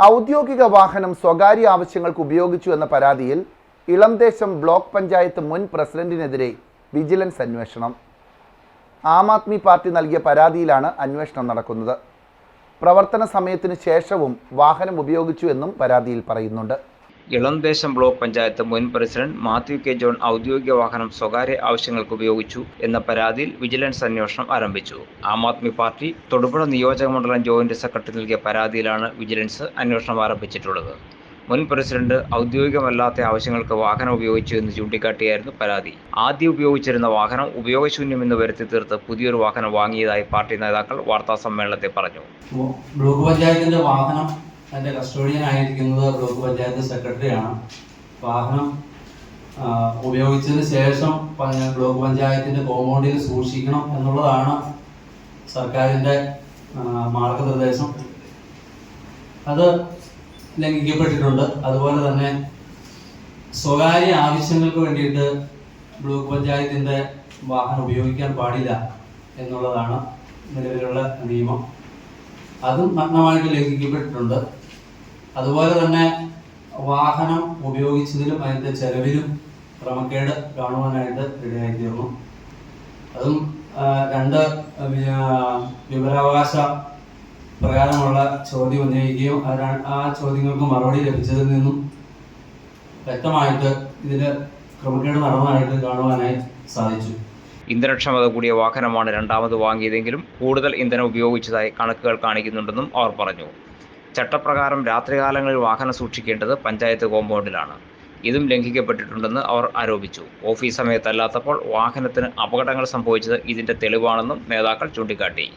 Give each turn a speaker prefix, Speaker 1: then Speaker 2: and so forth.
Speaker 1: ഔദ്യോഗിക വാഹനം സ്വകാര്യ ആവശ്യങ്ങൾക്ക് ഉപയോഗിച്ചു എന്ന പരാതിയിൽ ഇളംദേശം ബ്ലോക്ക് പഞ്ചായത്ത് മുൻ പ്രസിഡന്റിനെതിരെ വിജിലൻസ് അന്വേഷണം. ആം ആദ്മി പാർട്ടി നൽകിയ പരാതിയിലാണ് അന്വേഷണം നടക്കുന്നത്. പ്രവർത്തന സമയത്തിന് ശേഷവും വാഹനം ഉപയോഗിച്ചു എന്നും പരാതിയിൽ പറയുന്നുണ്ട്.
Speaker 2: ഇളംദേശം ബ്ലോക്ക് പഞ്ചായത്ത് മുൻ പ്രസിഡന്റ് മാത്യു കെ ജോൺ ഔദ്യോഗിക വാഹനം സ്വകാര്യ ആവശ്യങ്ങൾക്ക് ഉപയോഗിച്ചു എന്ന പരാതിയിൽ വിജിലൻസ് അന്വേഷണം ആരംഭിച്ചു. ആം ആദ്മി പാർട്ടി തൊടുപുഴ നിയോജക മണ്ഡലം ജോയിന്റ് സെക്രട്ടറി നൽകിയ പരാതിയിലാണ് വിജിലൻസ് അന്വേഷണം ആരംഭിച്ചിട്ടുള്ളത്. മുൻ പ്രസിഡന്റ് ഔദ്യോഗികമല്ലാത്ത ആവശ്യങ്ങൾക്ക് വാഹനം ഉപയോഗിച്ചു എന്ന് ചൂണ്ടിക്കാട്ടിയായിരുന്നു പരാതി. ആദ്യം ഉപയോഗിച്ചിരുന്ന വാഹനം ഉപയോഗശൂന്യമെന്ന് വരുത്തി തീർത്ത് പുതിയൊരു വാഹനം വാങ്ങിയതായി പാർട്ടി നേതാക്കൾ വാർത്താ സമ്മേളനത്തിൽ പറഞ്ഞു.
Speaker 3: ബ്ലോക്ക് പഞ്ചായത്തിന്റെ വാഹനം അതിന്റെ കസ്റ്റോഡിയൻ ആയിരിക്കുന്നത് ബ്ലോക്ക് പഞ്ചായത്ത് സെക്രട്ടറിയാണ് വാഹനം ഉപയോഗിച്ചതിന് ശേഷം ബ്ലോക്ക് പഞ്ചായത്തിന്റെ കോമ്പൗണ്ടിൽ സൂക്ഷിക്കണം എന്നുള്ളതാണ് സർക്കാരിന്റെ ആ, മാർഗനിർദ്ദേശം. അത് ലംഘിക്കപ്പെട്ടിട്ടുണ്ട്. അതുപോലെ തന്നെ സ്വകാര്യ ആവശ്യങ്ങൾക്ക് വേണ്ടിയിട്ട് ബ്ലോക്ക് പഞ്ചായത്തിന്റെ വാഹനം ഉപയോഗിക്കാൻ പാടില്ല എന്നുള്ളതാണ് നിലവിലുള്ള നിയമം. അതും നഗ്നമായിട്ട് ലംഘിക്കപ്പെട്ടിട്ടുണ്ട്. അതുപോലെ തന്നെ വാഹനം ഉപയോഗിച്ചതിലും അതിന്റെ ചെലവിലും ക്രമക്കേട് കാണുവാനായിട്ട് ഇടയായിത്തീർന്നു. അതും ആ, രണ്ട് വിവരാവകാശ പ്രകാരമുള്ള ചോദ്യം ഉന്നയിക്കുകയും ആ ചോദ്യങ്ങൾക്ക് മറുപടി ലഭിച്ചതിൽ നിന്നും വ്യക്തമായിട്ട് ഇതിൽ ക്രമക്കേട് നടന്നതായിട്ട് കാണുവാനായി സാധിച്ചു.
Speaker 2: ഇന്ധനക്ഷമത കൂടിയ വാഹനമാണ് രണ്ടാമത് വാങ്ങിയതെങ്കിലും കൂടുതൽ ഇന്ധനം ഉപയോഗിച്ചതായി കണക്കുകൾ കാണിക്കുന്നുണ്ടെന്നും അവർ പറഞ്ഞു. ചട്ടപ്രകാരം രാത്രികാലങ്ങളിൽ വാഹനം സൂക്ഷിക്കേണ്ടത് പഞ്ചായത്ത് കോമ്പൗണ്ടിലാണ്. ഇതും ലംഘിക്കപ്പെട്ടിട്ടുണ്ടെന്ന് അവർ ആരോപിച്ചു. ഓഫീസ് സമയത്തല്ലാത്തപ്പോൾ വാഹനത്തിന് അപകടങ്ങൾ സംഭവിച്ചത് ഇതിന്റെ തെളിവാണെന്നും നേതാക്കൾ ചൂണ്ടിക്കാട്ടി.